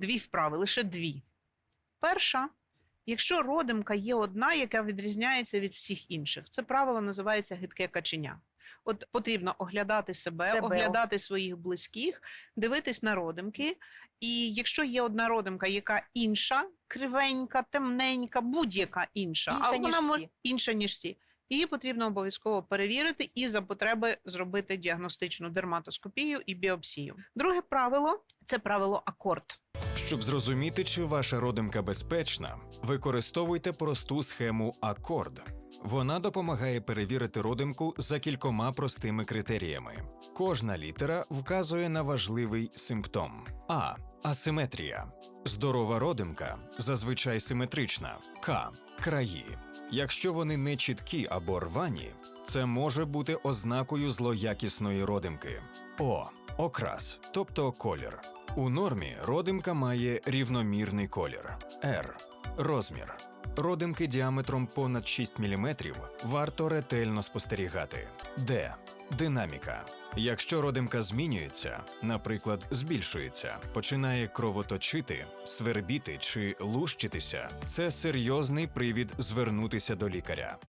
дві вправи, лише дві. Перша, якщо родимка є одна, яка відрізняється від всіх інших, це правило називається гидке каченя. От потрібно оглядати себе, Себе. оглядати своїх близьких, дивитись на родимки. І якщо є одна родимка, яка інша, кривенька, темненька, будь-яка інша, Інша, а ніж вона мо- всі. інша, ніж всі. Її потрібно обов'язково перевірити і за потреби зробити діагностичну дерматоскопію і біопсію. Друге правило це правило акорд. Щоб зрозуміти, чи ваша родимка безпечна, використовуйте просту схему акорд. Вона допомагає перевірити родимку за кількома простими критеріями. Кожна літера вказує на важливий симптом: А. Асиметрія. Здорова родимка зазвичай симетрична. К. Краї. Якщо вони не чіткі або рвані, це може бути ознакою злоякісної родимки. О. Окрас, тобто колір. У нормі родимка має рівномірний колір. R. Розмір. Родимки діаметром понад 6 мм варто ретельно спостерігати. Д. Динаміка. Якщо родимка змінюється, наприклад, збільшується, починає кровоточити, свербіти чи лущитися, це серйозний привід звернутися до лікаря.